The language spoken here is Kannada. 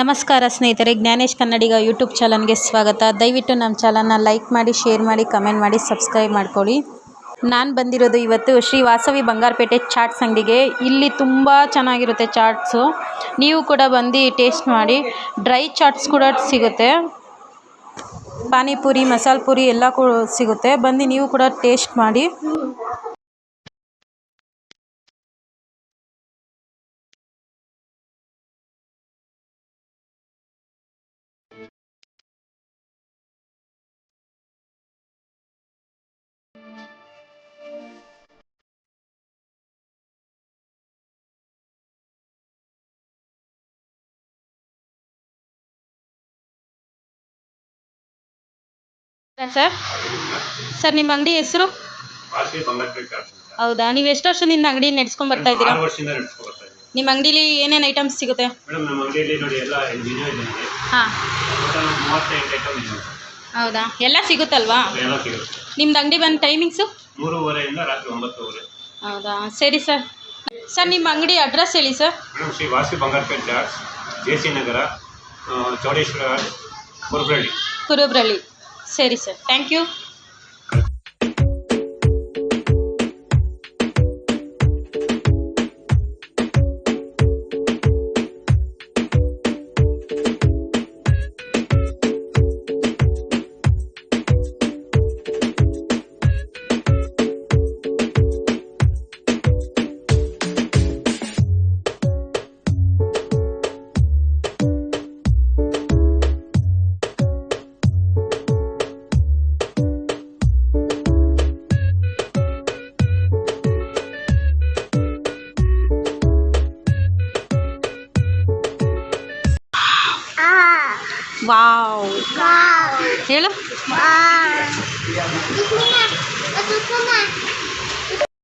ನಮಸ್ಕಾರ ಸ್ನೇಹಿತರೆ, ಜ್ಞಾನೇಶ್ ಕನ್ನಡಿಗ ಯೂಟ್ಯೂಬ್ ಚಾನಲ್ಗೆ ಸ್ವಾಗತ. ದಯವಿಟ್ಟು ನಮ್ಮ ಚಾನಲ್ನ ಲೈಕ್ ಮಾಡಿ, ಶೇರ್ ಮಾಡಿ, ಕಮೆಂಟ್ ಮಾಡಿ, ಸಬ್ಸ್ಕ್ರೈಬ್ ಮಾಡ್ಕೊಳ್ಳಿ. ನಾನು ಬಂದಿರೋದು ಇವತ್ತು ಶ್ರೀ ವಾಸವಿ ಬಂಗಾರಪೇಟೆ ಚಾಟ್ಸ್ ಅಂಗಡಿಗೆ. ಇಲ್ಲಿ ತುಂಬ ಚೆನ್ನಾಗಿರುತ್ತೆ ಚಾಟ್ಸು. ನೀವು ಕೂಡ ಬಂದು ಟೇಸ್ಟ್ ಮಾಡಿ. ಡ್ರೈ ಚಾಟ್ಸ್ ಕೂಡ ಸಿಗುತ್ತೆ. ಪಾನಿಪುರಿ, ಮಸಾಲ ಪುರಿ ಎಲ್ಲ ಕೂಡ ಸಿಗುತ್ತೆ. ಬಂದು ನೀವು ಕೂಡ ಟೇಸ್ಟ್ ಮಾಡಿ. ಸರ್ ಸರ್ ನಿಮ್ಮ ಅಂಗಡಿ ಹೆಸರು ಹೌದಾ? ನೀವು ಎಷ್ಟು ವರ್ಷದಿಂದ ಅಂಗಡಿ ನಡೆಸ್ಕೊಂಡು ಬರ್ತಾ ಇದ್ದೀರಾ? ನಿಮ್ಮ ಅಂಗಡಿಲಿ ಏನೇನು ಐಟಮ್ಸ್ ಸಿಗುತ್ತೆ? ಹಾಂ. ಹೌದಾ? ಎಲ್ಲ ಸಿಗುತ್ತಲ್ವಾ? ನಿಮ್ದು ಅಂಗಡಿ ಬಂದು ಟೈಮಿಂಗ್ಸು ಮೂರುವರೆಯಿಂದ ರಾತ್ರಿ ಒಂಬತ್ತುವರೆ. ಹೌದಾ? ಸರಿ ಸರ್ ಸರ್ ನಿಮ್ಮ ಅಂಗಡಿ ಅಡ್ರೆಸ್ ಹೇಳಿ ಸರ್ ಮೇಡಮ್ ಶ್ರೀ ವಾಸಿ ಬಂಗಾರಪೇಟೆ ಚಾಟ್ಸ್ ಜೆ ಸಿ ನಗರ ಚೌಡೇಶ್ವರ ಕುರುಬ್ರಳ್ಳಿ. ಕುರುಬ್ರಳ್ಳಿ. ಸರಿ ಸರ್ ಥ್ಯಾಂಕ್ ವಾವ್ ಹೇಳು